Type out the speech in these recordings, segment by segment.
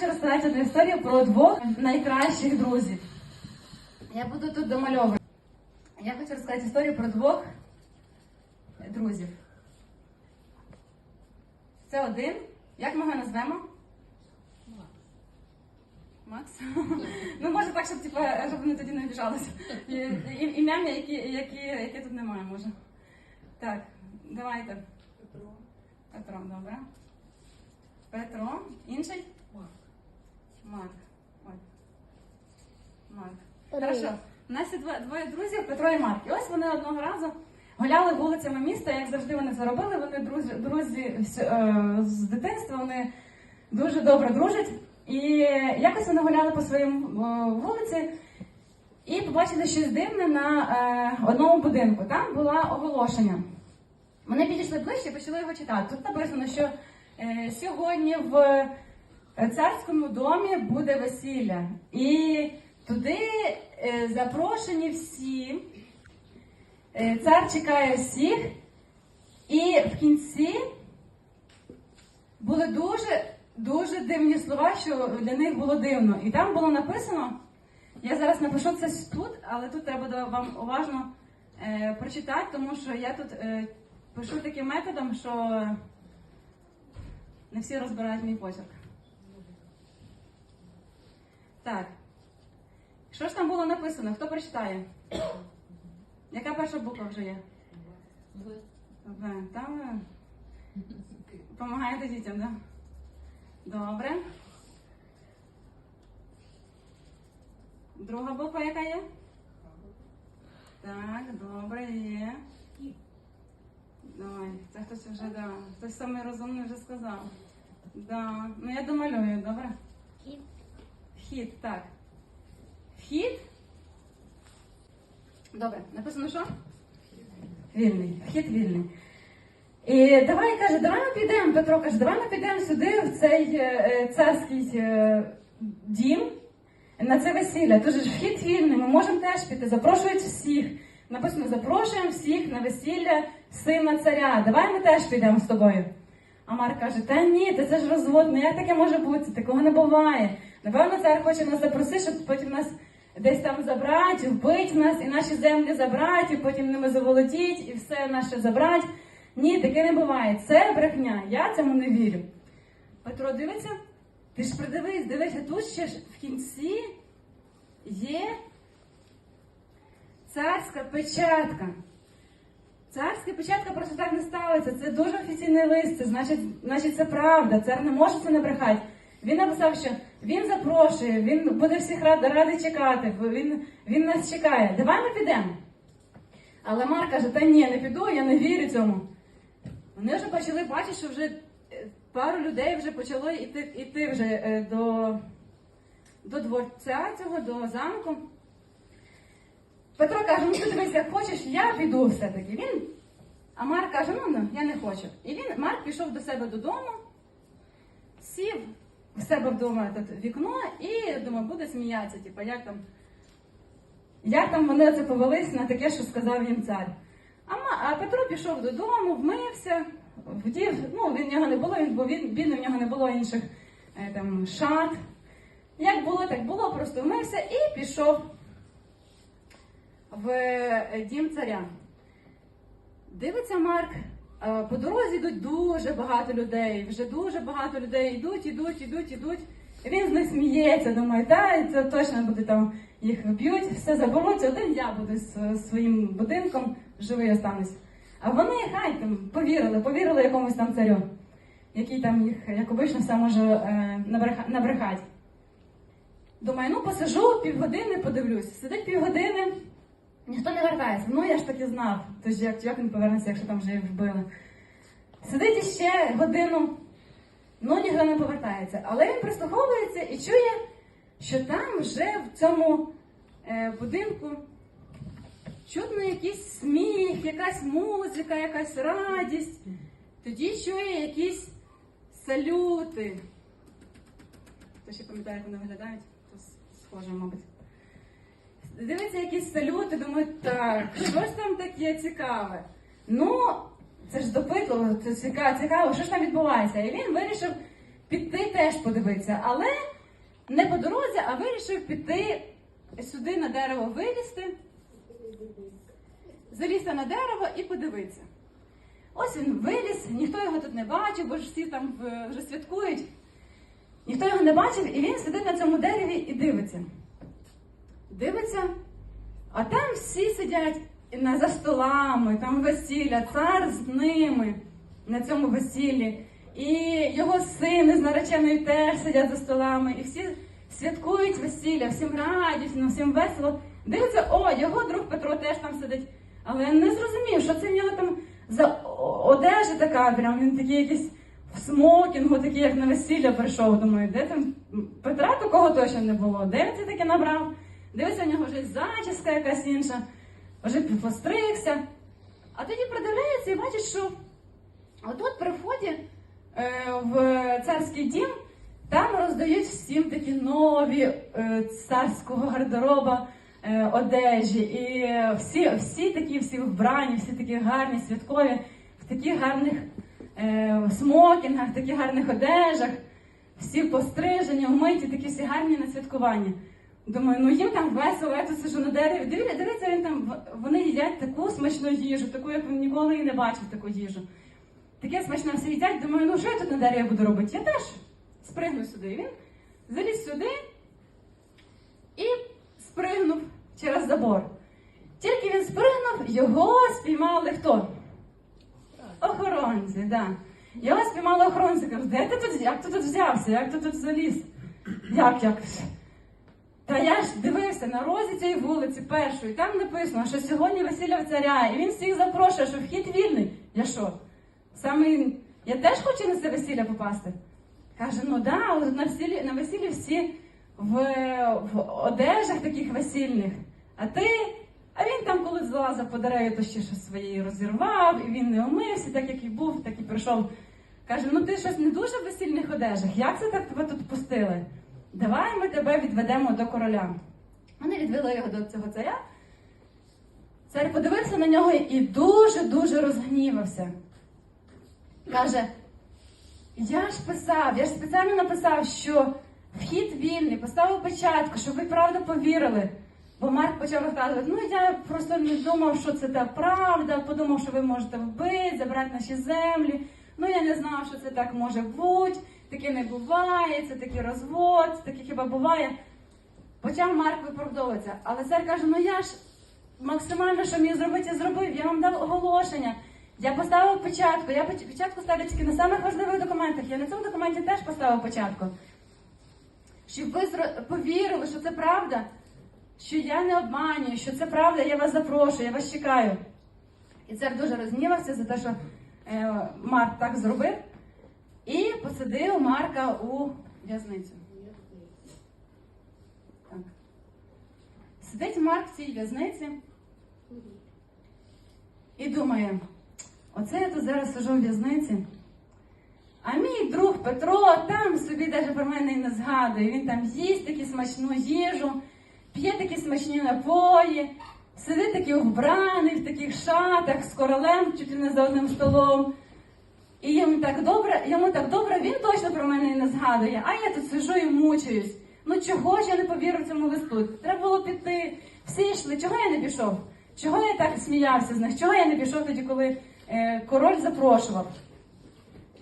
хочу розказати одну історію про двох найкращих друзів. Я буду тут домальовувати. Я хочу розказати історію про двох друзів. Це один. Як ми його назвемо? Макс? ну, може так, щоб, типу, щоб вони тоді не обіжалися. Ім'я, які, які, яке тут немає, може. Так, давайте. Петро. Петро, добре. Петро. Інший? Марк. Марк. Ой. Марк. Хорошо. У нас є два- двоє друзів, Петро і Марк. І ось вони одного разу гуляли вулицями міста, як завжди вони це робили. Вони друзі, друзі з, е, дитинства, вони дуже добре дружать. І якось вони гуляли по своїм е, вулиці і побачили щось дивне на е, одному будинку. Там було оголошення. Вони підійшли ближче і почали його читати. Тут написано, що сьогодні в царському домі буде весілля. І туди е, запрошені всі. Е, цар чекає всіх. І в кінці були дуже, дуже дивні слова, що для них було дивно. І там було написано, я зараз напишу це тут, але тут треба вам уважно е, прочитати, тому що я тут е, пишу таким методом, що не всі розбирають мій почерк. Так. Що ж там було написано? Хто прочитає? Яка перша буква вже є? В. Там ви допомагаєте дітям, так? Да? Добре. Друга буква яка є? Так, добре, є. Давай, це хтось вже, да. Хтось самий розумний вже сказав. Да. Ну я домалюю, добре? Хід. Вхід, так. Вхід. Добре, написано що? Вільний. Вхід вільний. І давай каже, давай ми підемо, Петро каже, давай ми підемо сюди, в цей е, е, царський е, дім, на це весілля. Тож вхід вільний, ми можемо теж піти, запрошують всіх. Написано, запрошуємо всіх на весілля сина царя. Давай ми теж підемо з тобою. А Марк каже, та ні, та це ж розвод, ну як таке може бути? Такого не буває. Напевно, цар хоче нас запросити, щоб потім нас десь там забрати, вбити нас, і наші землі забрати, і потім ними заволодіть, і все наше забрати. Ні, таке не буває. Це брехня. Я цьому не вірю. Петро дивиться, ти ж придивись, дивися, тут ще ж в кінці є царська печатка. Царська печатка просто так не ставиться. Це дуже офіційний лист. Це значить, значить, це правда. Цар не може це не. Він написав, що він запрошує, він буде всіх рад, радий чекати, він, він нас чекає. Давай ми підемо. Але Марк каже, та ні, не піду, я не вірю цьому. Вони вже почали бачити, що вже е, пару людей вже почало йти, йти вже е, до, до дворця цього, до замку. Петро каже, ну ти дивись, як хочеш, я піду все-таки. Він, а Марк каже, ну, ну я не хочу. І він, Марк пішов до себе додому, сів в себе вдома тут вікно і думав, буде сміятися, типу, як там, як там вони це повелись на таке, що сказав їм цар. А, а Петро пішов додому, вмився, вдів, ну він в нього не було, він, бо він, він у нього не було інших е, там шат. Як було, так було, просто вмився і пішов в е, дім царя. Дивиться Марк, по дорозі йдуть дуже багато людей, вже дуже багато людей йдуть, йдуть, йдуть, йдуть. Він з них сміється, думає, та це точно буде там їх вб'ють, все заберуть, один я буду з е, своїм будинком, живий останусь. А вони хай там повірили, повірили якомусь там царю, який там їх, як обично, все може е, набреха- набрехати. Думаю, ну посижу півгодини, подивлюсь. Сидить півгодини, ніхто не вертається. Ну я ж таки знав. Тож як, як він повернеться, якщо там вже їх вбили. Сидить іще годину, ну ніхто не повертається. Але він прислуховується і чує, що там вже в цьому е, будинку чутно якийсь сміх, якась музика, якась радість. Тоді чує якісь салюти. Хто ще пам'ятає, як вони виглядають? Схоже, мабуть. Дивиться якісь салюти, думають, так, що ж там таке цікаве? Ну, це ж допитливо, це цікаво, цікаво, що ж там відбувається. І він вирішив піти теж подивитися. Але не по дорозі, а вирішив піти сюди на дерево вилізти, залізти на дерево і подивитися. Ось він виліз, ніхто його тут не бачив, бо ж всі там вже святкують. Ніхто його не бачив, і він сидить на цьому дереві і дивиться. Дивиться, а там всі сидять за столами, там весілля, цар з ними на цьому весіллі. І його сини з нареченою теж сидять за столами, і всі святкують весілля, всім радісно, всім весело. Дивиться, о, його друг Петро теж там сидить. Але не зрозумів, що це в нього там за одежа така, прям він такий якийсь в смокінгу, такий, як на весілля прийшов. Думаю, де там Петра такого точно не було. Де він це таке набрав? Дивиться, у нього вже зачіска якась інша, вже постригся. А тоді придивляється і бачить, що отут при вході е, в царський дім там роздають всім такі нові е, царського гардероба е, одежі. І всі, всі такі всі вбрані, всі такі гарні, святкові, в таких гарних смокінгах, таких гарних одежах, всі пострижені, вмиті, такі всі гарні на святкування. Думаю, ну їм там весело, я тут сижу на дереві. Дивіться, дивіться, він там вони їдять таку смачну їжу, таку, як він ніколи і не бачив таку їжу. Таке смачне всі їдять, думаю, ну що я тут на дереві буду робити? Я теж спригну сюди. Він заліз сюди і спригнув через забор. Тільки він спригнув, його спіймали хто? Охоронці, да. Його спіймали охоронці, кажуть, де ти тут, як ти тут взявся, як ти тут заліз? Як, як? Та я ж дивився на розі цієї вулиці першої, там написано, що сьогодні весілля в царя, і він всіх запрошує, що вхід вільний. Я що? Саме я теж хочу на це весілля попасти. Каже, ну да, на весіллі, на весіллі всі в, в одежах таких весільних. А ти. А він там, коли залазив по дереві, то ще щось своє розірвав, і він не омився, так як і був, так і прийшов. Каже: ну ти щось не дуже в весільних одежах. Як це так тебе тут пустили? Давай ми тебе відведемо до короля. Вони відвели його до цього царя. Цар подивився на нього і дуже-дуже розгнівався. Каже: я ж писав, я ж спеціально написав, що вхід вільний, поставив печатку, щоб ви правда повірили. Бо Марк почав розказувати, ну я просто не думав, що це та правда, подумав, що ви можете вбити, забрати наші землі. Ну я не знав, що це так може бути, таке не буває, це такий розвод, це таке хіба буває. Почав Марк виправдовуватися, але цар каже: ну я ж максимально, що міг зробити, я зробив. Я вам дав оголошення. Я поставив печатку. Я поч- печатку ставлю тільки на самих важливих документах. Я на цьому документі теж поставив печатку. Щоб ви повірили, що це правда, що я не обманюю, що це правда, я вас запрошую, я вас чекаю. І цар дуже розгнівався за те, що е, Марк так зробив, і посадив Марка у в'язницю. Так. Сидить Марк в цій в'язниці і думає, оце я тут зараз сижу в в'язниці. А мій друг Петро там собі навіть про мене і не згадує. Він там їсть таку смачну їжу, п'є такі смачні напої, сидить такий вбраний в таких шатах з королем чуть ли не за одним столом. І йому так добре, йому так добре, він точно про мене і не згадує. А я тут сижу і мучаюсь. Ну чого ж я не повірив цьому листу? Треба було піти. Всі йшли. Чого я не пішов? Чого я так сміявся з них? Чого я не пішов тоді, коли е, король запрошував?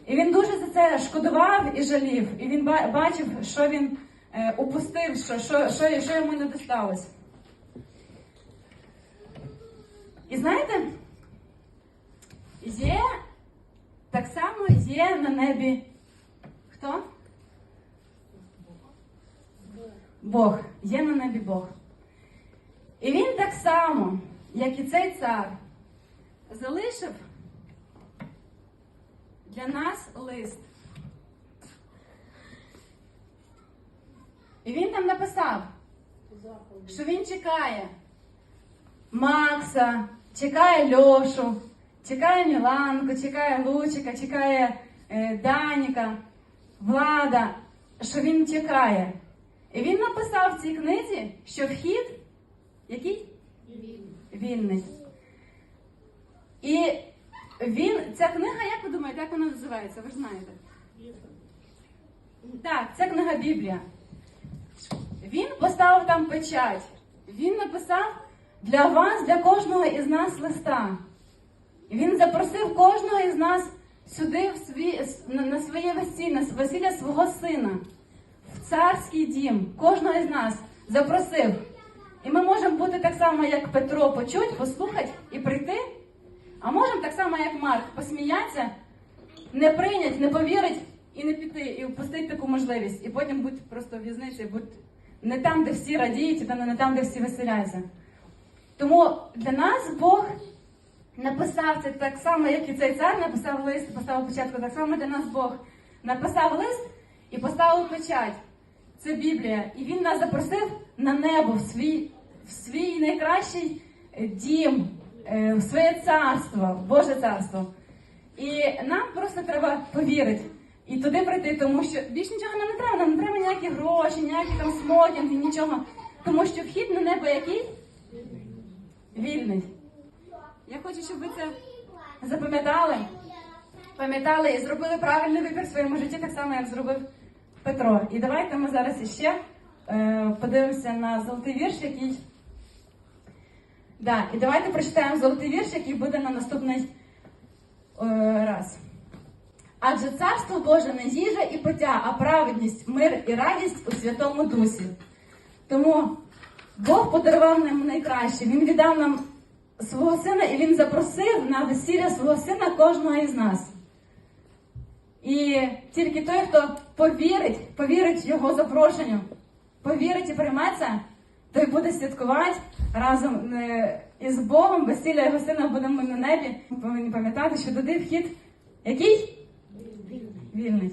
І він дуже за це шкодував і жалів. І він бачив, що він е, упустив, що, що, що, що йому не досталось. І знаєте, є так само є на небі хто? Бог. Є на небі Бог. І він так само, як і цей цар, залишив для нас лист. І він там написав, що він чекає Макса, чекає Льошу, чекає Міланку, чекає Лучика, чекає е, Даніка, Влада, що він чекає. І він написав в цій книзі, що вхід який? Вільний. І він, ця книга, як ви думаєте, як вона називається? Ви ж знаєте. Так, це книга Біблія. Він поставив там печать. Він написав для вас, для кожного із нас листа. Він запросив кожного із нас сюди, в свій, на, своє весілля, весілля свого сина, в царський дім. Кожного із нас запросив. І ми можемо бути так само, як Петро, почуть, послухати і прийти. А можемо так само, як Марк, посміятися, не прийнять, не повірить і не піти, і впустити таку можливість. І потім бути просто в в'язниці, бути не там, де всі радіють, і не там, де всі веселяться. Тому для нас Бог написав це так само, як і цей цар написав лист, поставив початку, так само для нас Бог написав лист і поставив печать. Це Біблія. І він нас запросив на небо в свій, в свій найкращий е, дім, е, в своє царство, Боже царство. І нам просто треба повірити і туди прийти, тому що більш нічого нам не треба, нам не треба ніякі гроші, ніякі там смокінги, нічого. Тому що вхід на небо який? Вільний. Я хочу, щоб ви це запам'ятали, пам'ятали і зробили правильний вибір в своєму житті, так само, як зробив Петро. І давайте ми зараз іще е, подивимося на золотий вірш, який. Да, і давайте прочитаємо золотий вірш, який буде на наступний е, раз. Адже царство Боже не їжа і пиття, а праведність, мир і радість у Святому Дусі. Тому Бог подарував нам найкраще. Він віддав нам свого сина і він запросив на весілля свого сина кожного із нас. І тільки той, хто повірить, повірить його запрошенню, повірить і прийме це, той буде святкувати разом е, із Богом, весілля його сина будемо на небі. Ми повинні пам'ятати, що туди вхід який? Вільний.